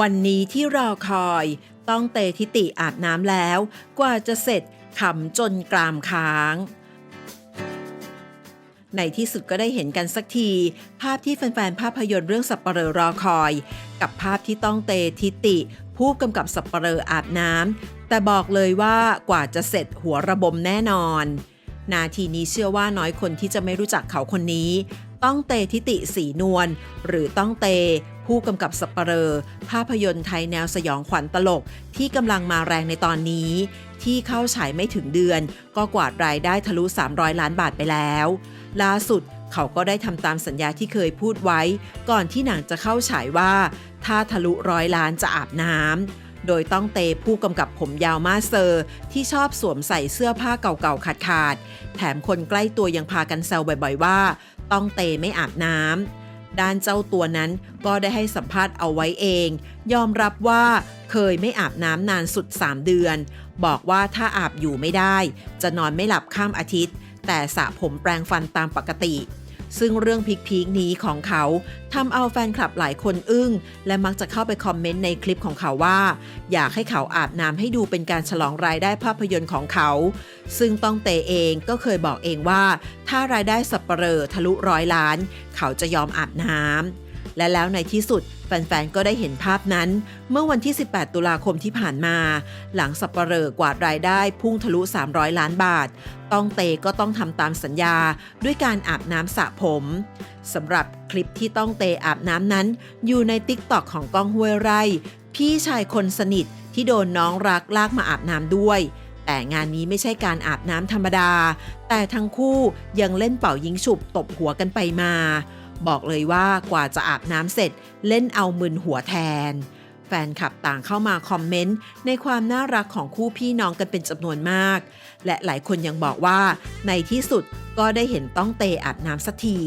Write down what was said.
วันนี้ที่รอคอย ต้องเตทิติอาบน้ำแล้ว กว่าจะเสร็จขำจนกรามค้าง ในที่สุดก็ได้เห็นกันสักที ภาพที่แฟนๆภาพยนตร์เรื่องสับปะเรอรอคอย กับภาพที่ต้องเตทิติ ผู้กำกับสับปะเรออาบน้ำแต่บอกเลยว่ากว่าจะเสร็จหัวระบมแน่นอน นาทีนี้เชื่อว่าน้อยคนที่จะไม่รู้จักเขาคนนี้ ต้องเตทิติสีนวลหรือต้องเต ผู้กำกับสับปะเรอภาพยนตร์ไทยแนวสยองขวัญตลกที่กำลังมาแรงในตอนนี้ ที่เข้าฉายไม่ถึงเดือน ก็กวาดรายได้ทะลุ 300 ล้านบาทไปแล้ว ล่าสุดเขาก็ได้ทำตามสัญญาที่เคยพูดไว้ ก่อนที่หนังจะเข้าฉายว่า ถ้าทะลุร้อยล้านจะอาบน้ำ โดยต้องเตผู้กำกับผมยาวมาเซอร์ ที่ชอบสวมใส่เสื้อผ้าเก่าๆขาดๆ แถมคนใกล้ตัวยังพากันแซวบ่อยๆว่า ต้องเตไม่อาบน้ำด้านเจ้าตัวนั้นก็ได้ให้สัมภาษณ์เอาไว้เอง ยอมรับว่าเคยไม่อาบน้ำนานสุด 3 เดือน บอกว่าถ้าอาบอยู่ไม่ได้ จะนอนไม่หลับข้ามอาทิตย์ แต่สระผมแปรงฟันตามปกติ ซึ่งเรื่องพีคๆนี้ของเขาทำเอาแฟนคลับหลายคนอึ้ง และมักจะเข้าไปคอมเมนต์ในคลิปของเขาว่า อยากให้เขาอาบน้ำให้ดูเป็นการฉลองรายได้ภาพยนตร์ของเขา ซึ่งต้องเตเองก็เคยบอกเองว่า ถ้ารายได้สับเปลอทะลุร้อยล้าน เขาจะยอมอาบน้ำ และแล้วในที่สุดแฟนๆ ก็ได้เห็นภาพนั้น เมื่อวันที่ 18 ตุลาคมที่ผ่านมา หลังสับปเหร่อกวาดรายได้พุ่งทะลุ 300 ล้านบาท ต้องเตก็ต้องทำตามสัญญาด้วยการอาบน้ำสระผมสำหรับคลิปที่ต้องเตอาบน้ำนั้น อยู่ในติ๊กต็อกของก้องห้วยไร่ พี่ชายคนสนิทที่โดนน้องรักลากมาอาบน้ำด้วยแต่งานนี้ไม่ใช่การอาบน้ำธรรมดา แต่ทั้งคู่ยังเล่นเป่ายิงฉุบตบหัวกันไปมา บอกเลยว่ากว่าจะอาบน้ำเสร็จเล่นเอามึนหัวแทน แฟนคลับต่างเข้ามาคอมเมนต์ในความน่ารักของคู่พี่น้องกันเป็นจำนวนมาก และหลายคนยังบอกว่าในที่สุดก็ได้เห็นต้องเตอาบน้ำสักที